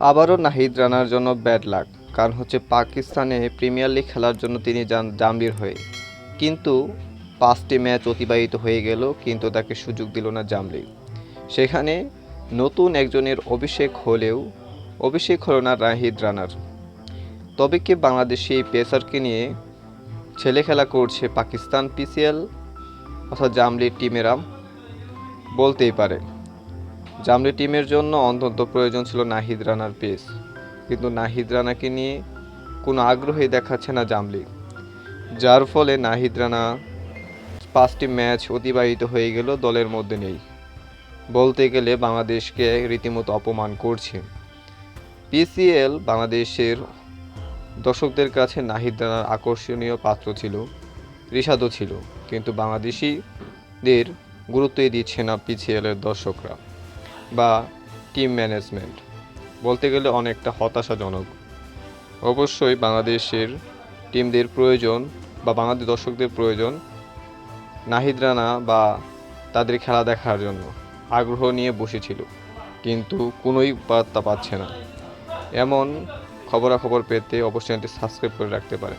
আবারও নাহিদ রানার জন্য bad luck কারণ হচ্ছে পাকিস্তানে প্রিমিয়ার লিগ খেলার জন্য তিনি যান জাম্বির হয়ে। কিন্তু পাঁচটি ম্যাচ অতিবাহিত হয়ে গেল, কিন্তু তাকে সুযোগ দিল না জামলি। সেখানে নতুন একজনের অভিষেক হলেও, অভিষেক হলো না নাহিদ রানার। তবে কি বাংলাদেশি পেসারকে নিয়ে ছেলে খেলা করছে পাকিস্তান পিসিএল অর্থাৎ জামলির টিমেরাম বলতেই পারে। জামলি টিমের জন্য অন্তত প্রয়োজন ছিল নাহিদ রানার পেস। কিন্তু নাহিদ রানাকে নিয়ে কোনো আগ্রহই দেখাচ্ছে না জামলি। যার ফলে নাহিদ রানা পাঁচটি ম্যাচ অতিবাহিত হয়ে গেল দলের মধ্যে নেই। বলতে গেলে বাংলাদেশকে রীতিমতো অপমান করছে। পিসিএল বাংলাদেশের দর্শকদের কাছে নাহিদ রানার আকর্ষণীয় পাত্র ছিল রিশাদও ছিল। কিন্তু বাংলাদেশিদের গুরুত্বই দিচ্ছে না পিসিএলের দর্শকরা। বা টিম ম্যানেজমেন্ট বলতে গেলে অনেকটা হতাশাজনক। অবশ্যই বাংলাদেশের টিমদের প্রয়োজন বা বাংলাদেশ দর্শকদের প্রয়োজন নাহিদ রানা বা তাদের খেলা দেখার জন্য আগ্রহ নিয়ে বসেছিল, কিন্তু কোনোই বার্তা পাচ্ছে না। এমন খবরাখবর পেতে অবশ্যই সাবস্ক্রাইব করে রাখতে পারেন।